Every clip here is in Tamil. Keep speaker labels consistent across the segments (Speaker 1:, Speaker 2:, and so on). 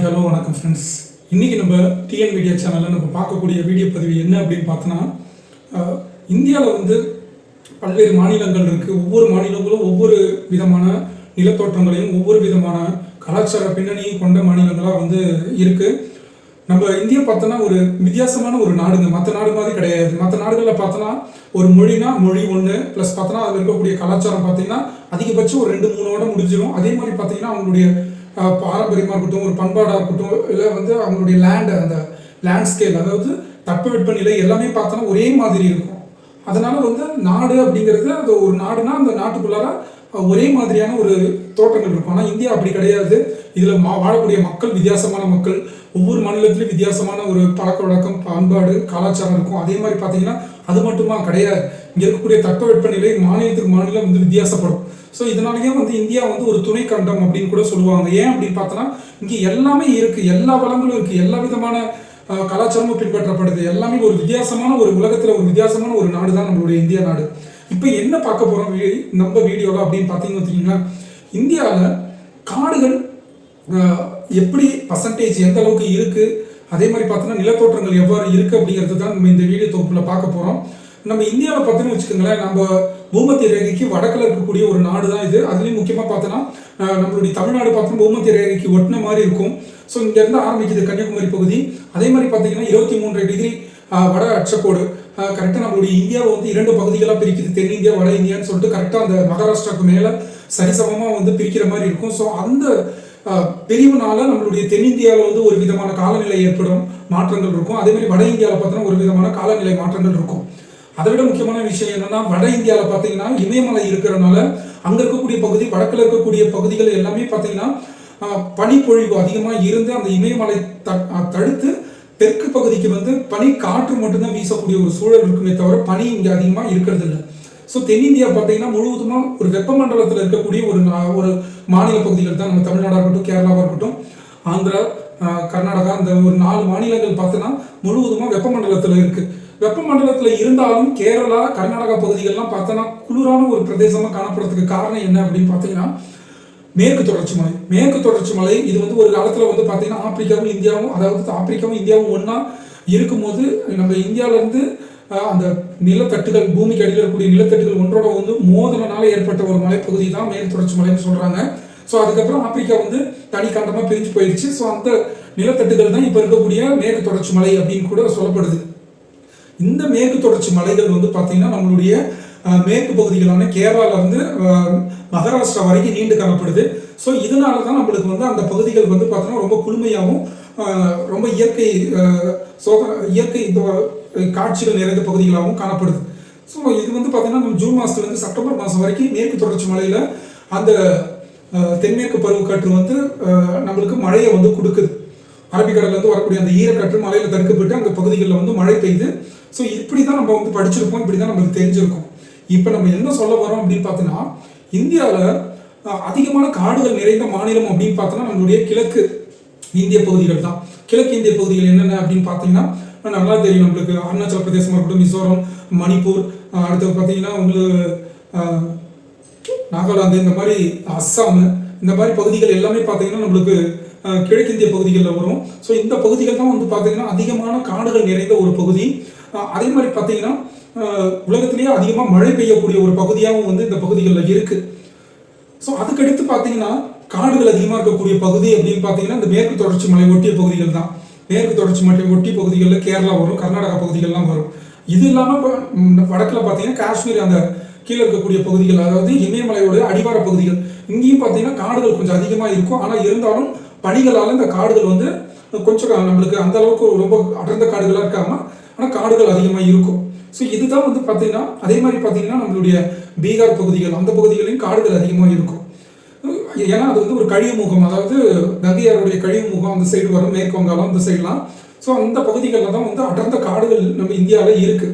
Speaker 1: ஹாய் ஹலோ வணக்கம் ஃப்ரெண்ட்ஸ் இன்றைக்கி நம்ம டிஎன் மீடியா சேனலில் நம்ம பார்க்கக்கூடிய வீடியோ பதிவு என்ன அப்படின்னு பார்த்தோன்னா இந்தியாவில் வந்து பல்வேறு மாநிலங்கள் இருக்குது ஒவ்வொரு மாநிலங்களும் ஒவ்வொரு விதமான நிலத்தோற்றங்களையும் ஒவ்வொரு விதமான கலாச்சார பின்னணியும் கொண்ட மாநிலங்களாக வந்து இருக்குது நம்ம இந்தியா பார்த்தோன்னா ஒரு வித்தியாசமான ஒரு நாடுங்க. மற்ற நாடு மாதிரி கிடையாது. மற்ற நாடுகளில் பார்த்தோன்னா ஒரு மொழினா மொழி ஒன்று ப்ளஸ் பார்த்தோன்னா அதில் இருக்கக்கூடிய கலாச்சாரம் பார்த்தீங்கன்னா அதிகபட்சம் ஒரு ரெண்டு மூணோட முடிஞ்சிடும் அதே மாதிரி பார்த்தீங்கன்னா அவங்களுடைய பாரம்பரியமாக இருக்கட்டும் ஒரு பண்பாடாக இருக்கட்டும் இல்லை வந்து அவங்களுடைய லேண்டு அந்த லேண்ட்ஸ்கேப் அதாவது தட்பவெப்பநிலை எல்லாமே பார்த்தோன்னா ஒரே மாதிரி இருக்கும். அதனால் வந்து நாடு அப்படிங்கிறது அது ஒரு நாடுனா அந்த நாட்டுக்குள்ளார ஒரே மாதிரியான ஒரு தோட்டங்கள் இருக்கும். ஆனால் இந்தியா அப்படி கிடையாது. இதில் மா வாழக்கூடிய மக்கள் வித்தியாசமான மக்கள் ஒவ்வொரு மாநிலத்திலும் வித்தியாசமான ஒரு பழக்க வழக்கம் பண்பாடு கலாச்சாரம் இருக்கும். அதே மாதிரி பார்த்தீங்கன்னா அது மட்டுமா கிடையாது. இங்கே இருக்கக்கூடிய தட்பவெப்பநிலை மாநிலத்துக்கு மாநிலம் வந்து வித்தியாசப்படும். ஸோ இதனாலேயே வந்து இந்தியா வந்து ஒரு துணை கண்டம் அப்படின்னு கூட சொல்லுவாங்க. ஏன் அப்படின்னு பார்த்தோன்னா இங்கே எல்லாமே இருக்குது எல்லா வளங்களும் இருக்குது எல்லா விதமான கலாச்சாரமும் பின்பற்றப்படுது. எல்லாமே ஒரு வித்தியாசமான ஒரு உலகத்தில் ஒரு வித்தியாசமான ஒரு நாடு தான் நம்மளுடைய இந்திய நாடு. இப்போ என்ன பார்க்க போகிறோம் நம்ம வீடியோவில் அப்படின்னு பார்த்தீங்கன்னு வச்சுக்கிங்களா இந்தியாவில் காடுகள் எப்படி பர்சன்டேஜ் எந்த அளவுக்கு இருக்குது அதே மாதிரி பார்த்தோன்னா நிலத்தோற்றங்கள் எவ்வாறு இருக்குது அப்படிங்கிறது தான் நம்ம இந்த வீடியோ தொகுப்பில் பார்க்க போகிறோம் நம்ம இந்தியாவில் பார்த்தோன்னு வச்சுக்கோங்களேன் நம்ம பூமத்திய ரேகைக்கு வடக்கில் இருக்கக்கூடிய ஒரு நாடு தான் இது. அதுலேயும் முக்கியமாக பார்த்தோன்னா நம்மளுடைய தமிழ்நாடு பார்த்தோன்னா பூமத்திய ரேகைக்கு ஒட்டின மாதிரி இருக்கும். ஸோ இங்கேருந்து ஆரம்பிக்குது கன்னியாகுமரி பகுதி. அதே மாதிரி பார்த்தீங்கன்னா இருபத்தி மூன்று டிகிரி வட அச்சக்கோடு கரெக்டாக நம்மளுடைய இந்தியாவை வந்து இரண்டு பகுதிகளாக பிரிக்குது. தென்னிந்தியா வட இந்தியான்னு சொல்லிட்டு கரெக்டாக அந்த மகாராஷ்டிராவுக்கு மேலே சரிசமமாக வந்து பிரிக்கிற மாதிரி இருக்கும். ஸோ அந்த பிரிவுனால நம்மளுடைய தென்னிந்தியாவில் வந்து ஒரு விதமான காலநிலை ஏற்படும் மாற்றங்கள் இருக்கும். அதே மாதிரி வட இந்தியாவில் பார்த்தோன்னா ஒரு விதமான காலநிலை மாற்றங்கள் இருக்கும். அதை விட முக்கியமான விஷயம் என்னன்னா வட இந்தியாவில் பார்த்தீங்கன்னா இமயமலை இருக்கிறனால அங்கே இருக்கக்கூடிய பகுதி வடக்கில் இருக்கக்கூடிய பகுதிகள் எல்லாமே பார்த்தீங்கன்னா பனிப்பொழிவு அதிகமாக இருந்து அந்த இமயமலை த- தடுத்து தெற்கு பகுதிக்கு வந்து பனி காற்று மட்டும்தான் வீசக்கூடிய ஒரு சூழல் இருக்குமே தவிர பனி இங்கே அதிகமாக இருக்கிறது இல்லை ஸோ தென்னிந்தியா பார்த்தீங்கன்னா முழுவதுமாக ஒரு வெப்பமண்டலத்தில் இருக்கக்கூடிய ஒரு நா- ஒரு மாநில பகுதிகள் தான். நம்ம தமிழ்நாடாக இருக்கட்டும் கேரளாவாக இருக்கட்டும் ஆந்திரா கர்நாடகா இந்த ஒரு நாலு மாநிலங்கள் பார்த்தோன்னா முழுவதுமாக வெப்பமண்டலத்தில் இருக்குது வெப்பமண்டலத்தில் இருந்தாலும் கேரளா கர்நாடகா பகுதிகள்லாம் பார்த்தோன்னா குளிரான ஒரு பிரதேசமாக காணப்படுறதுக்கு காரணம் என்ன அப்படின்னு பார்த்தீங்கன்னா மேற்கு தொடர்ச்சி மலை. மேற்கு தொடர்ச்சி மலை இது வந்து ஒரு காலத்தில் வந்து பார்த்தீங்கன்னா ஆப்பிரிக்காவும் இந்தியாவும் அதாவது ஆப்பிரிக்காவும் இந்தியாவும் ஒன்றா இருக்கும்போது நம்ம இந்தியாவிலேருந்து அந்த நிலத்தட்டுகள் பூமிக்கு அடியில் இருக்கக்கூடிய நிலத்தட்டுகள் ஒன்றோட வந்து மோதலனால ஏற்பட்ட ஒரு மலைப்பகுதி தான் மேற்கு தொடர்ச்சி மலைன்னு சொல்கிறாங்க ஸோ அதுக்கப்புறம் ஆப்பிரிக்கா வந்து தனி கண்டமாக பிரிஞ்சு போயிடுச்சு ஸோ அந்த நிலத்தட்டுகள் தான் இப்போ இருக்கக்கூடிய மேற்கு தொடர்ச்சி மலை அப்படின்னு கூட சொல்லப்படுது. இந்த மேற்கு தொடர்ச்சி மலைகள் வந்து பார்த்தீங்கன்னா நம்மளுடைய மேற்கு பகுதிகளான கேரளாவிலேருந்து மகாராஷ்டிரா வரைக்கும் நீண்டு காணப்படுது. ஸோ இதனால தான் நம்மளுக்கு வந்து அந்த பகுதிகள் வந்து பார்த்தோன்னா ரொம்ப குளுமையாகவும் ரொம்ப இயற்கை அஹ், இயற்கை இந்த- காட்சிகள் நிறைந்த பகுதிகளாகவும் காணப்படுது. ஸோ இது வந்து பார்த்தீங்கன்னா நம்ம ஜூன் மாதத்துலேருந்து செப்டம்பர் மாதம் வரைக்கும் மேற்கு தொடர்ச்சி மலையில் அந்த தென்மேற்கு பருவக்காற்று வந்து நம்மளுக்கு மழையை வந்து கொடுக்குது. அரபிக்கடல்லேருந்து வரக்கூடிய அந்த ஈரக்கற்று மலையில் தடுக்கப்பட்டு அந்த பகுதிகளில் வந்து மழை பெய்யுது ஸோ இப்படி தான் நம்ம வந்து படிச்சிருக்கோம் இப்படி தான் நம்மளுக்கு தெரிஞ்சிருக்கோம். இப்போ நம்ம என்ன சொல்ல வரோம் அப்படின்னு பார்த்தோன்னா இந்தியாவில் அதிகமான காடுகள் நிறைந்த மாநிலம் அப்படின்னு பார்த்தோன்னா நம்மளுடைய கிழக்கு இந்திய பகுதிகள் தான். கிழக்கு இந்திய பகுதிகள் என்னென்ன அப்படின்னு பார்த்தீங்கன்னா நல்லா தெரியும் நம்மளுக்கு. அருணாச்சல பிரதேசமாக இருக்கட்டும் மிசோரம் மணிப்பூர் அடுத்தது அடுத்து பார்த்தீங்கன்னா உங்களுக்கு நாகாலாந்து இந்த மாதிரி அஸ்ஸாம் இந்த மாதிரி பகுதிகள் எல்லாமே பார்த்தீங்கன்னா நம்மளுக்கு கிழக்கிந்திய பகுதிகளில் வரும். ஸோ இந்த பகுதிகள் தான் வந்து பார்த்தீங்கன்னா அதிகமான காடுகள் நிறைந்த ஒரு பகுதி. அதே மாதிரி பார்த்தீங்கன்னா உலகத்திலேயே அதிகமாக மழை பெய்யக்கூடிய ஒரு பகுதியாகவும் வந்து இந்த பகுதிகளில் இருக்குது ஸோ அதுக்கடுத்து பார்த்தீங்கன்னா காடுகள் அதிகமாக இருக்கக்கூடிய பகுதி அப்படின்னு பார்த்தீங்கன்னா இந்த மேற்கு தொடர்ச்சி மலை ஒட்டிய பகுதிகள் தான். மேற்கு தொடர்ச்சி மலை ஒட்டிய பகுதிகளில் கேரளா வரும் கர்நாடகா பகுதிகள்லாம் வரும். இது இல்லாமல் இப்போ வடக்கில் பார்த்தீங்கன்னா காஷ்மீர் அந்த கீழே இருக்கக்கூடிய பகுதிகள் அதாவது இமயமலையோட அடிவார பகுதிகள். இங்கேயும் பார்த்தீங்கன்னா காடுகள் கொஞ்சம் அதிகமாக இருக்கும். ஆனால் இருந்தாலும் பனிகளால் இந்த காடுகள் வந்து கொஞ்சம் நம்மளுக்கு அந்த அளவுக்கு ரொம்ப அடர்ந்த காடுகளாக இருக்காமல் ஆனால் காடுகள் அதிகமாக இருக்கும். ஸோ இதுதான் வந்து பார்த்தீங்கன்னா அதே மாதிரி பார்த்தீங்கன்னா நம்மளுடைய பீகார் பகுதிகள் அந்த பகுதிகளையும் காடுகள் அதிகமாக இருக்கும். ஏன்னா அது வந்து ஒரு கழிவு முகம் அதாவது கங்கையாருடைய கழிவு முகம் அந்த சைடு வரும் மேற்கு வங்காளம் அந்த சைட்லாம் ஸோ அந்த பகுதிகளில் தான் வந்து அடர்ந்த காடுகள் நம்ம இந்தியாவில் இருக்கு.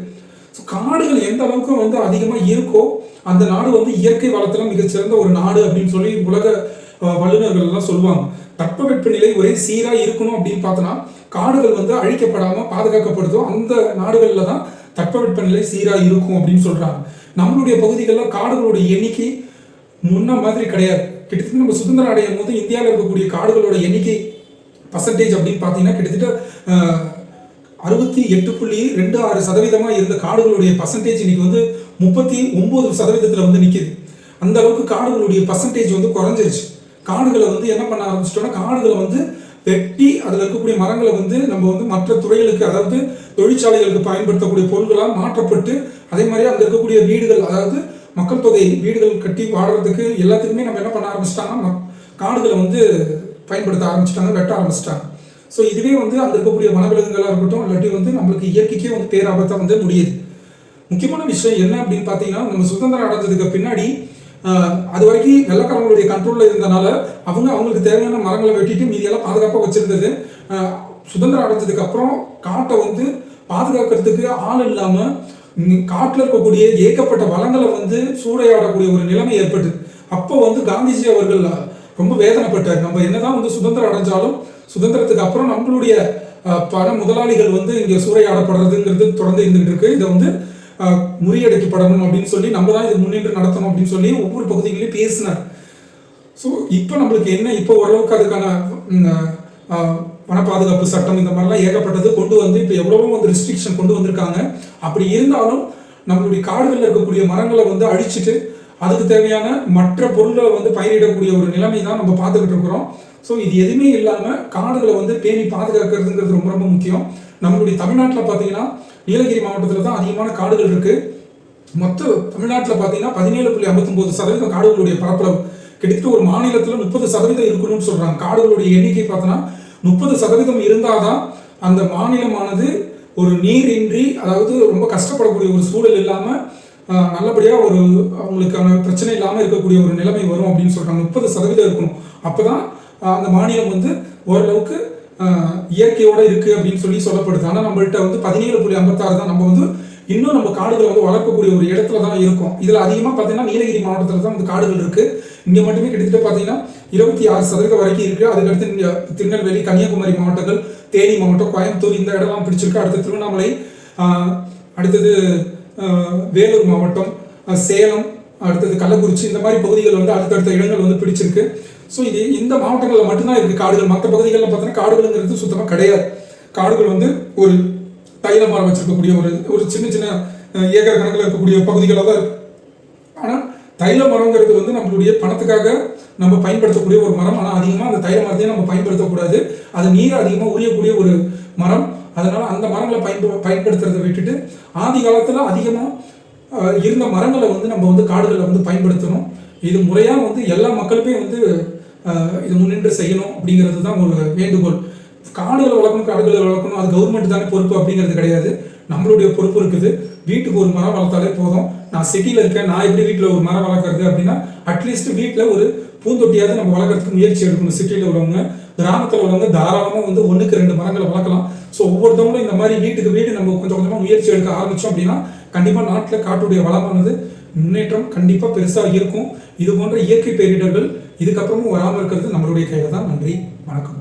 Speaker 1: ஸோ காடுகள் எந்த அளவுக்கு வந்து அதிகமாக இருக்கோ அந்த நாடு வந்து இயற்கை வளத்தில் மிகச்சிறந்த ஒரு நாடு அப்படின்னு சொல்லி உலக வல்லுனர்கள் எல்லாம் சொல்லுவாங்க. தட்பவெட்ப நிலை ஒரே சீராக இருக்கணும் அப்படின்னு பார்த்தோன்னா காடுகள் வந்து அழிக்கப்படாமல் பாதுகாக்கப்படுதோ அந்த நாடுகளில் தான் தட்பவெப்பநிலை சீராக இருக்கும் அப்படின்னு சொல்கிறாங்க நம்மளுடைய பகுதிகளில் காடுகளோட எண்ணிக்கை முன்ன மாதிரி கிடையாது. கிட்டத்தட்ட நம்ம சுதந்திரம் அடையும் போது இந்தியாவில் இருக்கக்கூடிய காடுகளோட எண்ணிக்கை பர்சன்டேஜ் அப்படின்னு பார்த்தீங்கன்னா கிட்டத்தட்ட அறுபத்தி எட்டு புள்ளி ரெண்டு ஆறு சதவீதமாக இருந்த காடுகளுடைய பர்சன்டேஜ் இன்னைக்கு வந்து முப்பத்தி ஒன்பது சதவீதத்தில் வந்து நிற்கிது அந்த அளவுக்கு காடுகளுடைய பர்சன்டேஜ் வந்து குறைஞ்சிருச்சு. காடுகளை வந்து என்ன பண்ண ஆரம்பிச்சிட்டோம்னா காடுகளை வந்து வெட்டி அதில் இருக்கக்கூடிய மரங்களை வந்து நம்ம வந்து மற்ற துறைகளுக்கு அதாவது தொழிற்சாலைகளுக்கு பயன்படுத்தக்கூடிய பொருட்களாக மாற்றப்பட்டு அதே மாதிரி அங்கே இருக்கக்கூடிய வீடுகள் அதாவது மக்கள் தொகை வீடுகள் கட்டி வாடுறதுக்கு எல்லாத்துக்குமே நம்ம என்ன பண்ண ஆரம்பிச்சிட்டாங்கன்னா காடுகளை வந்து பயன்படுத்த ஆரம்பிச்சிட்டாங்க வெட்ட ஆரம்பிச்சிட்டாங்க. ஸோ இதுவே வந்து அங்கே இருக்கக்கூடிய வனவிலங்குகளாக இருக்கட்டும் இல்லாட்டி வந்து நம்மளுக்கு இயற்கைக்கே வந்து பேராபத்தாக வந்து முடியுது. முக்கியமான விஷயம் என்ன அப்படின்னு பார்த்தீங்கன்னா நம்ம சுதந்திரம் அடைஞ்சதுக்கு பின்னாடி அது வரைக்கும் வெள்ளக்காரங்களுடைய கண்ட்ரோலில் இருந்தனால அவங்க அவங்களுக்கு தேவையான மரங்களை வெட்டிட்டு மீதியெல்லாம் பாதுகாப்பாக வச்சிருந்தது. சுதந்திரம் அடைஞ்சதுக்கு அப்புறம் காட்டை வந்து பாதுகாக்கிறதுக்கு ஆள் இல்லாமல் காட்டில் இருக்கக்கூடிய ஏகப்பட்ட வளங்களை வந்து சூறையாடக்கூடிய ஒரு நிலைமை ஏற்பட்டு அப்போ வந்து காந்திஜி அவர்கள் ரொம்ப வேதனைப்பட்டார். நம்ம என்னதான் வந்து சுதந்திரம் அடைஞ்சாலும் சுதந்திரத்துக்கு அப்புறம் நம்மளுடைய பண முதலாளிகள் வந்து இங்கே சூறையாடப்படுறதுங்கிறது தொடர்ந்து இருந்துகிட்டு இருக்கு. இதை வந்து முறியடிக்கப்படணும் அப்படின்னு சொல்லி நம்ம தான் இது முன்னின்று நடத்தணும் அப்படின்னு சொல்லி ஒவ்வொரு பகுதிகளையும் பேசினார். ஸோ இப்போ நம்மளுக்கு என்ன இப்போ ஓரளவுக்கு அதுக்கான பண வன பாதுகாப்பு சட்டம் இந்த மாதிரிலாம் ஏகப்பட்டது கொண்டு வந்து இப்போ எவ்வளவோ வந்து ரெஸ்ட்ரிக்ஷன் கொண்டு வந்திருக்காங்க. அப்படி இருந்தாலும் நம்மளுடைய காடுகளில் இருக்கக்கூடிய மரங்களை வந்து அழிச்சிட்டு அதுக்கு தேவையான மற்ற பொருள்களை வந்து பயிரிடக்கூடிய ஒரு நிலைமை தான் நம்ம பார்த்துக்கிட்டு இருக்கிறோம். ஸோ இது எதுவுமே இல்லாமல் காடுகளை வந்து பேணி பாதுகாக்கிறதுங்கிறது ரொம்ப ரொம்ப முக்கியம். நம்மளுடைய தமிழ்நாட்டில் பார்த்தீங்கன்னா நீலகிரி மாவட்டத்தில் தான் அதிகமான காடுகள் இருக்குது மொத்த தமிழ்நாட்டில் பார்த்தீங்கன்னா பதினேழு புள்ளி ஐம்பத்தொம்போது சதவீதம் காடுகளுடைய பரப்பளவு. கிட்டத்தட்ட ஒரு மாநிலத்தில் முப்பது சதவீதம் இருக்கணும்னு சொல்றாங்க. காடுகளுடைய எண்ணிக்கை பார்த்தோன்னா முப்பது சதவீதம் இருந்தாதான் அந்த மாநிலமானது ஒரு நீரின்றி அதாவது ரொம்ப கஷ்டப்படக்கூடிய ஒரு சூழல் இல்லாமல் நல்லபடியாக ஒரு அவங்களுக்கான பிரச்சனை இல்லாமல் இருக்கக்கூடிய ஒரு நிலைமை வரும் அப்படின்னு சொல்கிறாங்க முப்பது சதவீதம் இருக்கணும். அப்போ தான் அந்த மாநிலம் வந்து ஓரளவுக்கு இயற்கையோட இருக்கு அப்படின்னு சொல்லி சொல்லப்படுது. ஆனால் நம்மள்கிட்ட வந்து பதினேழு புள்ளி ஐம்பத்தாறு தான். நம்ம வந்து இன்னும் நம்ம காடுகளை வந்து வளர்க்கக்கூடிய ஒரு இடத்துல தான் இருக்கும். இதில் அதிகமாக பார்த்தீங்கன்னா நீலகிரி மாவட்டத்தில் தான் வந்து காடுகள் இருக்கு. இங்கே மட்டுமே கிட்டத்தட்ட பார்த்தீங்கன்னா இருபத்தி ஆறு சதவீதம் வரைக்கும் இருக்கு. அதுக்கடுத்து திருநெல்வேலி கன்னியாகுமரி மாவட்டங்கள் தேனி மாவட்டம் கோயம்புத்தூர் இந்த இடம்லாம் பிடிச்சிருக்கு. அடுத்து திருவண்ணாமலை அடுத்தது வேலூர் மாவட்டம் சேலம் அடுத்தது கள்ளக்குறிச்சி. இந்த மாதிரி பகுதிகள் வந்து அடுத்தடுத்த இடங்கள் வந்து பிடிச்சிருக்கு. ஸோ இது இந்த மாவட்டங்களில் மட்டும்தான் இருக்குது காடுகள். மற்ற பகுதிகளில் பார்த்தோன்னா காடுகள்ங்கிறது சுத்தமாக கிடையாது. காடுகள் வந்து ஒரு தைல மரம் வச்சிருக்கக்கூடிய ஒரு ஒரு சின்ன சின்ன ஏக்கர் கணக்கில் இருக்கக்கூடிய பகுதிகளாக தான் இருக்குது ஆனால் தைல மரங்கிறது வந்து நம்மளுடைய பணத்துக்காக நம்ம பயன்படுத்தக்கூடிய ஒரு மரம். ஆனால் அதிகமாக அந்த தைல மரத்தையும் நம்ம பயன்படுத்தக்கூடாது. அது நீர் அதிகமாக உரியக்கூடிய ஒரு மரம். அதனால் அந்த மரங்களை பயன்ப பயன்படுத்துறதை விட்டுட்டு ஆதி காலத்தில் அதிகமாக இருந்த மரங்களை வந்து நம்ம வந்து காடுகளை வந்து பயன்படுத்தணும். இது முறையாக வந்து எல்லா மக்களுமே வந்து இது முன்னின்று செய்யணும் அப்படிங்கிறது தான் ஒரு வேண்டுகோள். காடுகளை வளர்க்கணும் காடுகளை வளர்க்கணும் அது கவர்மெண்ட் தானே பொறுப்பு அப்படிங்கிறது கிடையாது. நம்மளுடைய பொறுப்பு இருக்குது. வீட்டுக்கு ஒரு மரம் வளர்த்தாலே போதும். நான் சிட்டியில் இருக்கேன் நான் எப்படி வீட்டில் ஒரு மரம் வளர்க்குறது அப்படின்னா அட்லீஸ்ட் வீட்டில் ஒரு பூந்தொட்டியாவது நம்ம வளர்க்குறதுக்கு முயற்சி எடுக்கணும். சிட்டியில் உள்ளவங்க கிராமத்தில் உள்ளவங்க தாராளமாக வந்து ஒன்றுக்கு ரெண்டு மரங்களை வளர்க்கலாம். ஸோ ஒவ்வொருத்தவங்களும் இந்த மாதிரி வீட்டுக்கு வீடு நம்ம கொஞ்சம் கொஞ்சமாக முயற்சி எடுக்க ஆரம்பித்தோம் அப்படின்னா கண்டிப்பாக நாட்டில் காட்டுடைய வளமானது முன்னேற்றம் கண்டிப்பாக பெருசாக இருக்கும். இது போன்ற இயற்கை பேரிடர்கள் இதுக்கப்புறமும் வராமல் இருக்கிறது நம்மளுடைய கையில் தான் நன்றி. வணக்கம்.